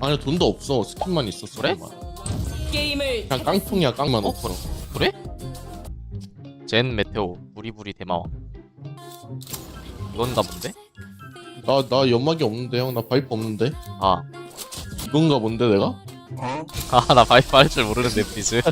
아니 돈도 없어 스킨만 있었어 그래? 그만. 게임을 그냥 깡통이야 깡만 어? 5%. 그래? 젠 메테오 부리부리 대마왕 이건가 본데? 나 나 연막이 없는데 형 나 바이프 없는데 아, 이건가 본데 내가? 아, 나 바이프 할 줄 모르는데, 프리즈.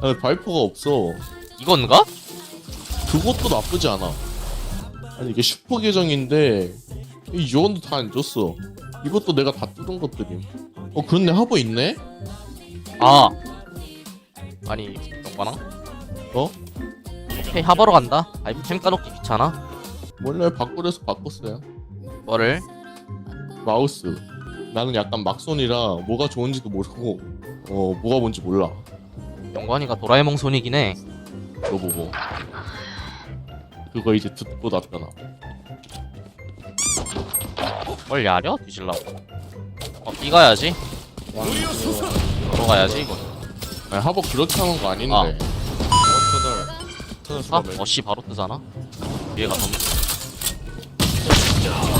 아니 바이프가 없어 이건가? 그것도 나쁘지 않아 아니 이게 슈퍼 계정인데 이 요원도 다 안 줬어 이것도 내가 다 뜯은 것들임 어 그런데 하버 있네? 아. 아니, 영관아? 어? 오케이, 하버로 간다. 캠 까놓기 귀찮아. 원래 바꾸려서 바꿨어요 뭐를? 마우스 나는 약간 막손이라 뭐가 좋은지도 모르고 어 뭐가 뭔지 몰라 영관이가 도라에몽 손이긴 해. 너 보고 그거 이제 듣고 났잖아 뭘 야려? 뒤질라고. 어, B 가야지. 바로 가야지, 이거. 아니 하버 그렇게 하는 거 아닌데 아. 터널 아? 어씨 바로 뜨잖아? 위에가 너무.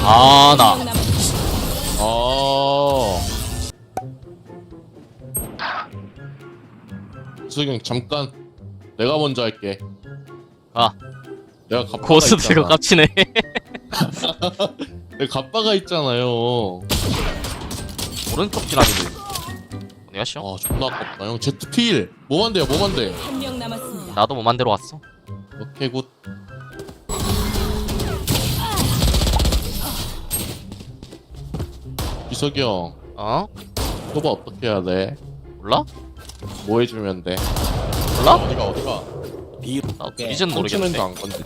아, 나. 한명 남았습니다. 아. 수경 잠깐 내가 먼저 할게. 아. 내가 갑바가 고스트가. 깝치네. 내가 갑바가 있잖아요. 오른쪽 피라미드. 내가 쉬어? 아 존나 아깝다. 형 제트 필. 뭐만 돼요? 뭐만 돼? 한 명 남았습니다. 나도 뭐만 대로 왔어. 오케이 굿. 이석이 형, 어? 소바 어떻게 해야 돼? 몰라? 뭐 해주면 돼? 몰라? 어디가 어디가 나 디비전 모르겠는데. 안 건드려.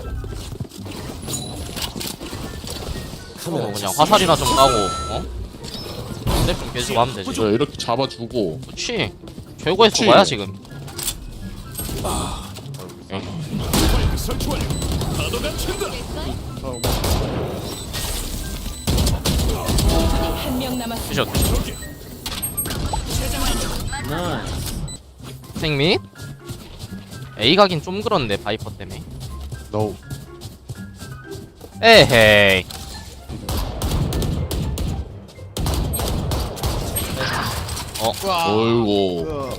어, 그냥 화살이나 좀 까고, 어? 근데 좀 깨지고 하면 되지. 저 이렇게 잡아주고 그렇지. 최고의 그치. 소바야 지금. 한명 남았습니다. 피셔. 생미? A 가긴 좀 그런데 바이퍼 때문에. no. 에헤이. 어이구.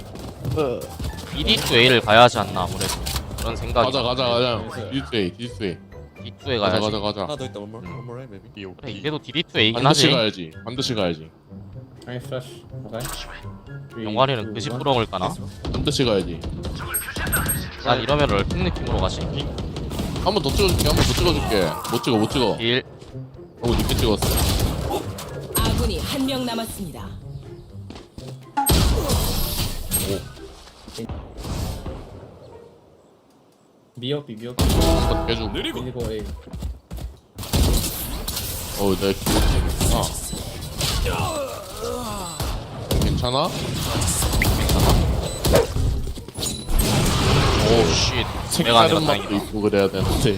1위 또 A를 가야 하지 않나 아무래도. 그런 생각이. 가자 가자 가자. 디스웨이 디스웨이. D2에 가자 가야지. 가자 가자. 하나 더 있다 one more one more right maybe 그래 이래도 D2 A긴 반드시 하지. 가야지. 반드시 가야지. Nice flash. Okay. 영관이는 그 시부렁을 까나? 반드시 가야지. 난 이러면 럴킹 느낌으로 가지. 한 번 더 찍어줄게. 한 번 더 찍어줄게. 못 찍어 못 찍어. 1. 너무 늦게 찍었어. 아군이 한 명 남았습니다. B up. 한번 깨주고. Really go A. 어, 내가 기분 괜찮아? 괜찮아? 오 쉣. 내가 아니라 색다른 맛도 다행이다. 있고 그래야 되는데.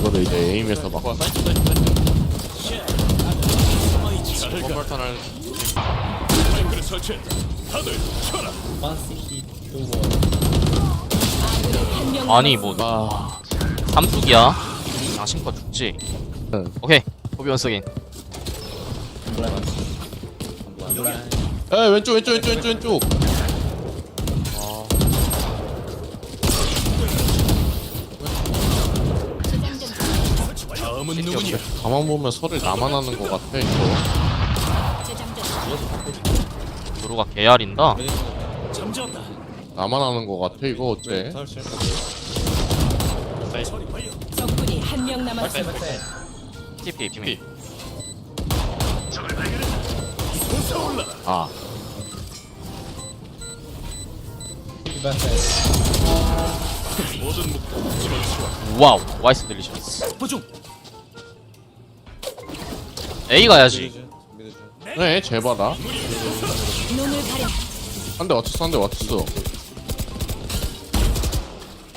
이거를 이제 에임에서 막. 원벌턴을 Two wall. 한명 아니 뭐 아, 삼뚝이야. 양심껏 죽지. 응. 오케이. 호비 원석인. 에 왼쪽 왼쪽 왼쪽 왼쪽 왼쪽. 가만 보면 설을 나만 하는 것 같아 이거. 도루가 개알인다. 나만 하는 것 같아 이거 어째? 적군이 한 명 남았습니다. TP TP. 아. 와우. 와이스 딜리셔스. A 가야지. 네 제발아. 눈을 가려. 한 대 맞췄어 한 대 맞췄어.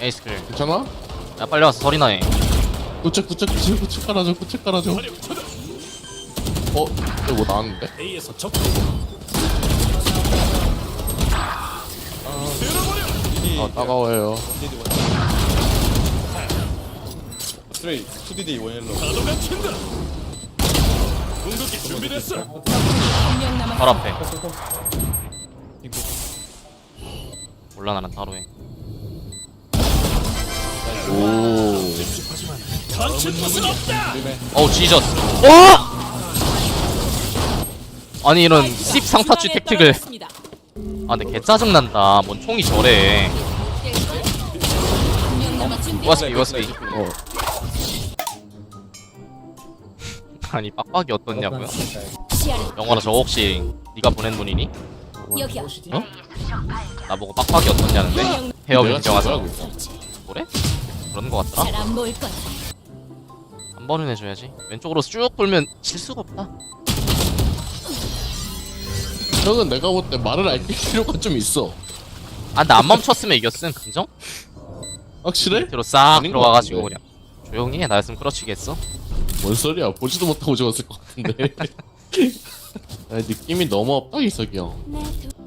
A 스킬. 괜찮아? 야 빨리 와서 설이나 해. 구책 구책 구책 구책 깔아줘 구책 깔아줘. 어? 이거 뭐 나왔는데? 아 따가워요. 미 드원 Straight 2DD 원 옐로 한명 남았습니다. 바로 앞에 고. 몰라 나는 따로 해 오. 어우 지저스 와! 아니 이런 씹 상타치 택틱을. 아 근데 개 짜증 난다 뭔 총이 저래 한명 남았습니다. USB USB 어. 아니 빡빡이 어떻냐고요? 영화로 저거 혹시 네가 보낸 분이니? 여기요. 어? 나보고 빡빡이 어떻냐는데? 헤어 지금 그래? 그런 거 같더라? 잘안 보일 거야. 한 번은 해줘야지 왼쪽으로 쭉 돌면 칠 수가 없다 형은 내가 볼 때 말을 알릴 필요가 좀 있어. 아 근데 안 멈췄으면 이겼음 인정? 확실해? 뒤로 싹 아닌 것 들어가가지고 그냥. 조용히 해 나였으면 끌어치겠어 뭔 소리야? 보지도 못하고 죽었을 것 같은데. 아, 느낌이 너무 없다 이석이 형.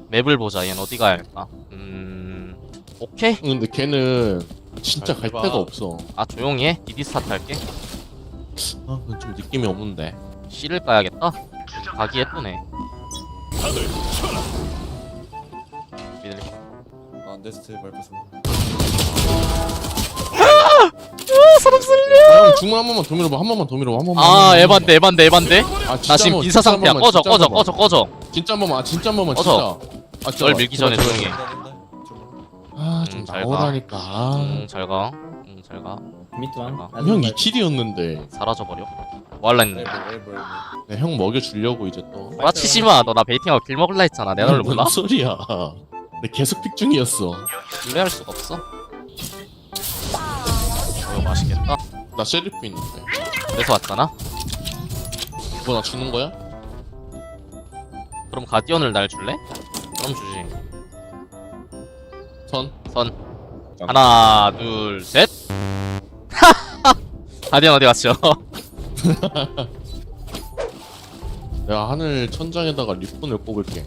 맵을 보자 얘는 어디 가야 할까 음... 오케이 근데 걔는 진짜 갈잘 데가 봐. 없어. 아 조용히 해 디디 스타트 할게 아, 그건 좀 느낌이 없는데. C를 까야겠다 가기 예쁘네 미들 아 네스트 말파스 형 중문 한 번만 더 밀어봐. 한 번만 더 밀어봐. 한 번만. 한 아. 에반데 에반데 에반데 아, 나 진짜 지금 한 번, 인사 진짜 한 상태야 번만, 꺼져 진짜 한 꺼져 번만. 꺼져 꺼져 진짜 한 번만. 아, 진짜 한 번만. 꺼져. 진짜. 아, 널 밀기 전에 조용히 해 아, 좀 음, 잘 가. 나오라니까. 아. 응 잘가 응 잘가. 아. Don't 형 like- 2킬이었는데. 사라져버려 뭐 할라 했는데 네, 형 먹여주려고 이제 또. 꼬라치지마 너 나 베이팅하고 길 먹을라 했잖아 내가 너를 몰라? 뭔 소리야. 내 계속 픽 중이었어. 신뢰할 수가 없어 나 셰리프 있는데. 그래서 왔잖아 뭐나 주는 거야? 그럼 가디언을 날 줄래? 그럼 주지 선. 선 하나 둘셋 가디언 어디 갔죠? 내가 하늘 천장에다가 리본을 꼽을게.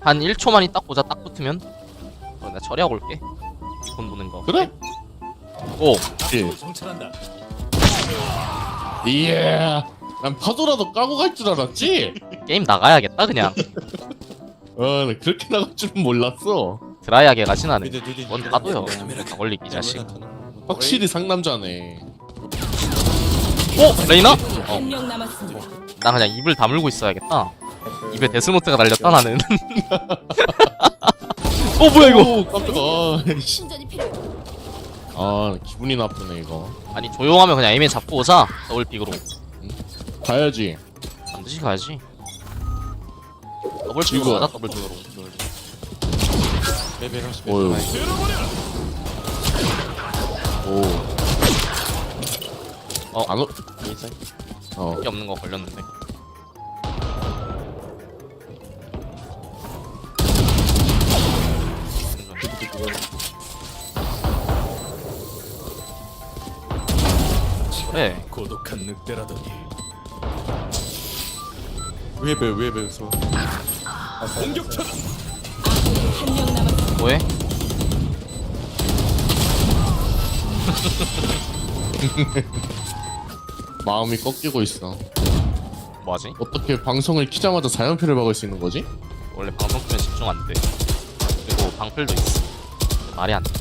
한 1초만이 딱 보자 딱 붙으면 그럼 내가 처리하고 올게 돈 보는 거 그래? 오 예. 이야. 난 파도라도 까고 갈 줄 알았지? 게임 나가야겠다 그냥 어, 나 그렇게 나갈 줄은 몰랐어. 드라이하게 미드 디디 뭔 파도요 다 걸리기 이 자식 확실히 상남자네. 오! 레이나? 어, 한 명 남았습니다. 나 그냥 입을 다물고 있어야겠다 입에 데스노트가 날렸다 나는 어 뭐야 이거 오, 깜짝아. 신전이 필요해. 아, 기분이 나쁘네, 이거. 아니 조용하면 그냥 에이맨 잡고 오자 더블픽으로 가야지. 반드시 가야지 더블픽으로 이거. 가자 더블픽으로 베이비 하시 어휴. 오. 어. 안 오. 어. 게 없는 거 걸렸는데 그래 고독한 늑대라더니 웨이브 웨이브 소 공격처다 한명 남았습니다. 뭐해? 마음이 꺾이고 있어. 뭐하지? 어떻게 방송을 키자마자 4연패를 막을 수 있는 거지? 원래 방송 끄면 집중 안 돼 그리고 방풀도 있어 말이 안 돼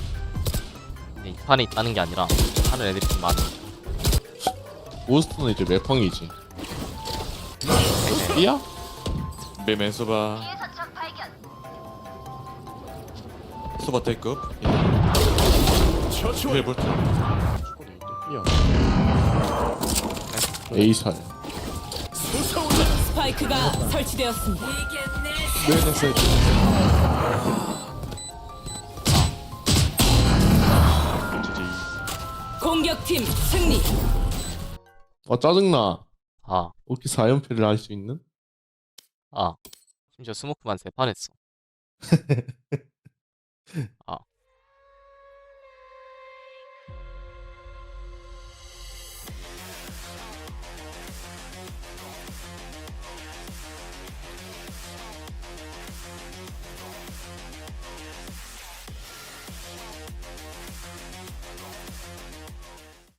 이 판에 있다는 게 아니라 하는 애들이 좀 많아 고스트는 이제 매펑이지. 삐야? 베이맨 소바 소바 삐야. A살. 솟아올라 스파이크가 설치되었습니다. 웨이브 사이드 공격팀 승리. 아 짜증나. 아, 어떻게 4연패를 할 수 있는? 아 심지어 스모크만 세판 했어 아